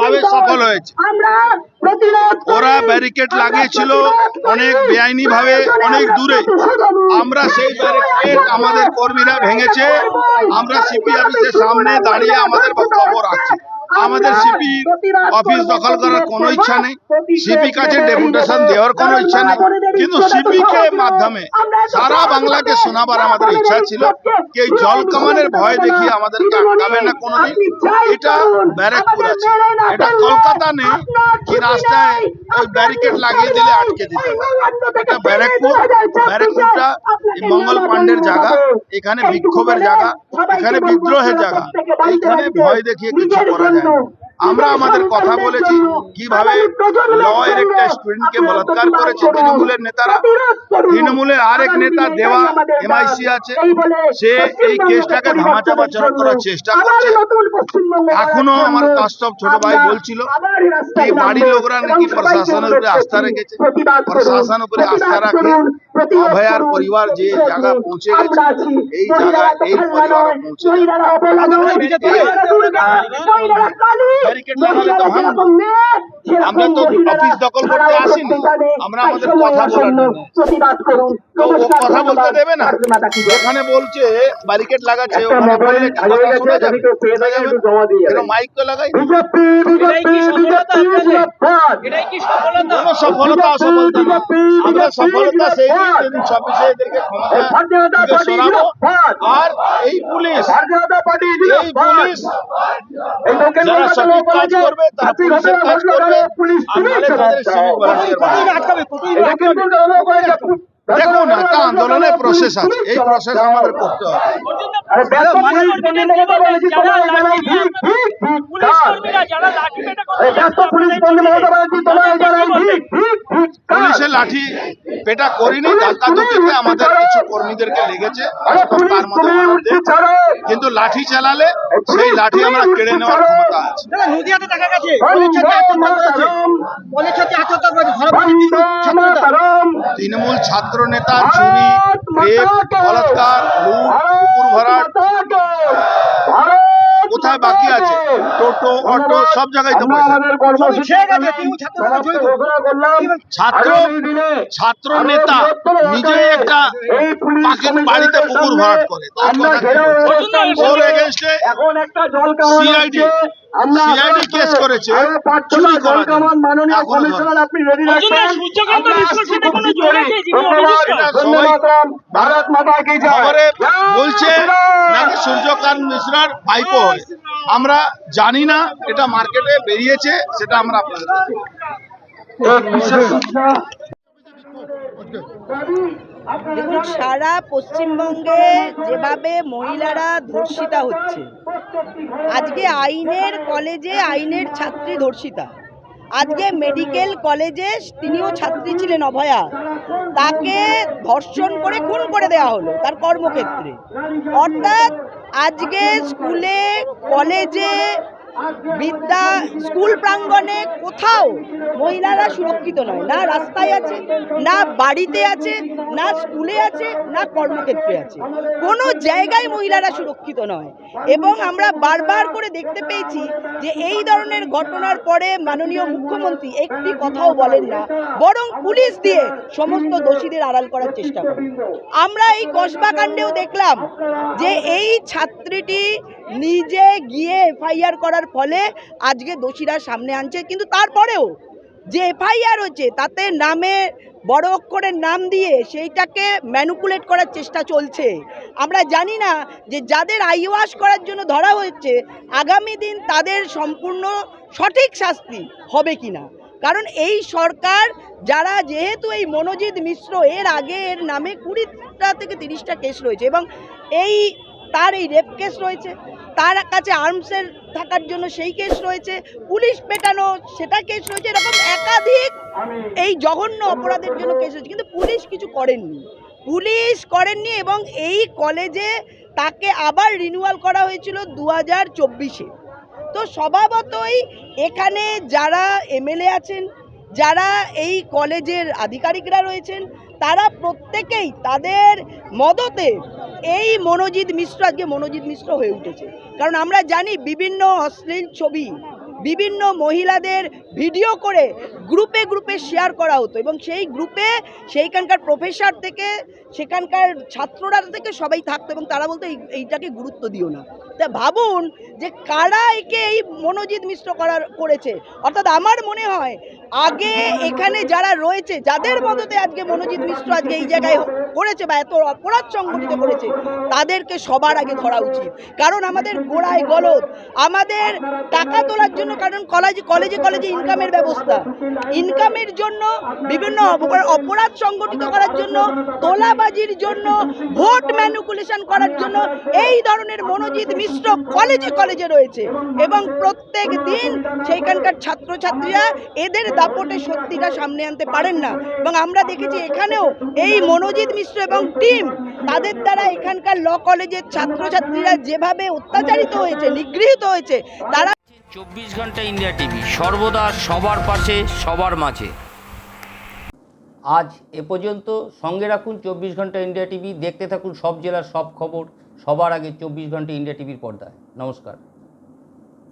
ভাবে সফল হয়েছে। ওরা ব্যারিকেড লাগিয়েছিল অনেক বেআইনি ভাবে অনেক দূরে। আমরা সেই ব্যারিকেড আমাদের কর্মীরা ভেঙেছে। আমরা সিপি অফিসের সামনে দাঁড়িয়ে আমাদের বক্তব্য রাখছি। আমাদের সিপি অফিস দখল করার কোনো ইচ্ছা নেই। সিপি কাছে ডেপুটেশন দেওয়ার কোনো ইচ্ছা নেই। কিন্তু সিপি কে মাধ্যমে সারা বাংলাকে শোনাবার আমাদের ইচ্ছা ছিল। কি এই জল কামানের ভয় দেখিয়ে আমাদেরকে আটকাবে না কোনোদিন এটা ব্যারাকপুর আছে এটা কলকাতা নেই কি রাস্তায় ওই ব্যারিকেড লাগিয়ে দিলে আটকে দিতে এটা ব্যারাকপুর ব্যারাকপুরটা মঙ্গল পাণ্ডের জায়গা এখানে বিক্ষোভের জায়গা এখানে বিদ্রোহের জায়গা। এখানে ভয় দেখিয়ে কিছু করা যায়। আমরা আমাদের কথা বলেছি কীভাবে লয়ের একটা স্টুডেন্টকে বলাৎকার করেছে তৃণমূলের নেতারা। তৃণমূলের আরেক নেতা দেওয়া এমআইসি আছে। সে এই কেসটাকে ধামাচাপা চড়া করার চেষ্টা করছে। এখনও আমার কাস্তব ছোট ভাই বলছিল এই বাড়ির লোকরা নাকি প্রশাসনের উপরে আস্থা রেখেছে। প্রশাসন উপরে আস্থা রাখে। অভয়ার পরিবার যে জায়গা পৌঁছে গেছে এই জায়গা এই পরিবার পৌঁছে ভাঙবে। আমরা তো অফিস দখল করতে আসিনি। আমরা আমাদের কথা বলার কথা বলতে দেবে না। যেখানে বলছে ব্যারিকেড লাগাচ্ছে ওখানে বললে কথা শোনা যাবে শোনা যাবে না। কেন মাইক তো লাগাই সফলতা? আপনাদের এটাই কি সফলতা? অসফলতা আমরা সফলতা সেই আর এই পুলিশ এই পুলিশ যারা সঠিক কাজ করবে তারা পুলিশের কাজ করবে। আর নাহলে তাদের সিভিক দেখুন একটা আন্দোলনের প্রসেস আছে। এই প্রসেস আমাদের করতে হবে। পুলিশ লাঠি পেটা পুলিশের লাঠি পেটা করিনি আমাদের কিছু কর্মীদেরকে লেগেছে তার মধ্যে মধ্যে। কিন্তু লাঠি চালালে সেই লাঠি আমরা কেড়ে নেওয়ার ক্ষমতা আছে। নদিয়াতে দেখা গেছে ছাত্রী আত্মহত্যা করেছে কলেজ ছাত্রী আত্মহত্যা করেছে ধরা পড়েছে ছাত্রতা তৃণমূল ছাত্র নেতা চুরি রেপ বলাৎকার লুট কুকুর ভরাট কোথায় বাকি আছে? টোটো অটো সব জায়গায় তো ছাত্র ছাত্র নেতা নিজে একটা পাখির বাড়িতে পুকুর ভরাট করে। ওর এগেনস্টে কেস করেছে, চুরি বলছে সূর্যকান্ত মিশ্রার ভাইপো আমরা জানি না এটা মার্কেটে বেরিয়েছে, সেটা আমরা আপনাদের দেখুন, সারা পশ্চিমবঙ্গে যেভাবে মহিলারা ধর্ষিতা হচ্ছে, আজকে আইনের কলেজে আইনের ছাত্রী ধর্ষিতা। আজকে মেডিকেল কলেজে তিনিও ছাত্রী ছিলেন অভয়া। তাকে ধর্ষণ করে খুন করে দেওয়া হলো তার কর্মক্ষেত্রে। অর্থাৎ আজকে স্কুলে, কলেজে বিদ্যা স্কুল প্রাঙ্গণে কোথাও মহিলারা সুরক্ষিত নয়। না রাস্তায় আছে, না বাড়িতে আছে, না স্কুলে আছে, না কর্মক্ষেত্রে আছে। কোনো জায়গায় মহিলারা সুরক্ষিত নয়। এবং আমরা বারবার করে দেখতে পেয়েছি যে এই ধরনের ঘটনার পরে মাননীয় মুখ্যমন্ত্রী একটি কথাও বলেন না, বরং পুলিশ দিয়ে সমস্ত দোষীদের আড়াল করার চেষ্টা করেন। আমরা এই কসবা কাণ্ডেও দেখলাম যে এই ছাত্রীটি নিজে গিয়ে এফআইআর করার ফলে আজকে দোষীরা সামনে আনছে, কিন্তু তারপরেও যে এফআইআর হচ্ছে, তাতে নামে বড় অক্ষরের নাম দিয়ে সেইটাকে ম্যানুপুলেট করার চেষ্টা চলছে। আমরা জানি না যে যাদের আইওয়াশ করার জন্য ধরা হচ্ছে, আগামী দিন তাদের সম্পূর্ণ সঠিক শাস্তি হবে কি না কারণ এই সরকার যারা, যেহেতু এই মনোজিৎ মিশ্র, এর আগে এর নামে কুড়িটা থেকে তিরিশটা কেস রয়েছে এবং এই তার এই রেপ কেস রয়েছে। তার কাছে আর্মসের থাকার জন্য সেই কেস রয়েছে। পুলিশ পেটানো সেটা কেস রয়েছে। এরকম একাধিক এই জঘন্য অপরাধের জন্য কেস হয়েছে কিন্তু পুলিশ কিছু করেননি। পুলিশ করেননি এবং এই কলেজে তাকে আবার রিনিউয়াল করা হয়েছিল দু হাজার চব্বিশে। তো স্বভাবতই এখানে যারা এমএলএ আছেন যারা এই কলেজের আধিকারিকরা রয়েছেন তারা প্রত্যেকেই তাদের মদতে এই মনোজিৎ মিশ্র আজকে মনোজিৎ মিশ্র হয়ে উঠেছে। কারণ আমরা জানি বিভিন্ন অশ্লীল ছবি, বিভিন্ন মহিলাদের ভিডিও করে গ্রুপে গ্রুপে শেয়ার করা হতো এবং সেই গ্রুপে সেইখানকার প্রফেসর থেকে, সেখানকার ছাত্ররা থেকে সবাই থাকতো এবং তারা বলতো, "এই- এইটাকে গুরুত্ব দিও না। তা ভাবুন যে কারা একে এই মনোজিৎ মিশ্র করার, করেছে? অর্থাৎ আমার মনে হয়, আগে এখানে যারা রয়েছে, যাদের মদতে আজকে মনোজিৎ মিশ্র আজকে এই জায়গায় করেছে বা এত অপরাধ সংগঠিত করেছে, তাদেরকে সবার আগে ধরা উচিত। কারণ আমাদের গোড়ায় গলত আমাদের টাকা তোলার জন্য, কারণ কলেজে কলেজে কলেজে ইনকামের ব্যবস্থা। ইনকামের জন্য বিভিন্ন অপরাধ সংগঠিত করার জন্য, তোলাবাজির জন্য, ভোট ম্যানুকুলেশন করার জন্য এই ধরনের মনোজিৎ মিশ্র কলেজে কলেজে রয়েছে। এবং প্রত্যেক দিন সেইখানকার ছাত্রছাত্রীরা এদের দাপটে সত্যিটা সামনে আনতে পারেন না। এবং আমরা দেখেছি এখানেও এই মনোজিৎ মিশ্র এবং টিম তাদের দ্বারা এখানকার ল কলেজের ছাত্রছাত্রীরা যেভাবে অত্যাচারিত হয়েছে নিগৃহীত হয়েছে তারা চব্বিশ ঘণ্টা ইন্ডিয়া টিভি সর্বদা সবার পাশে সবার মাঝে। আজ এ পর্যন্ত সঙ্গে রাখুন চব্বিশ ঘণ্টা ইন্ডিয়া টিভি দেখতে থাকুন সব জেলার সব খবর সবার আগে চব্বিশ ঘণ্টা ইন্ডিয়া টিভির পর্দায়। নমস্কার।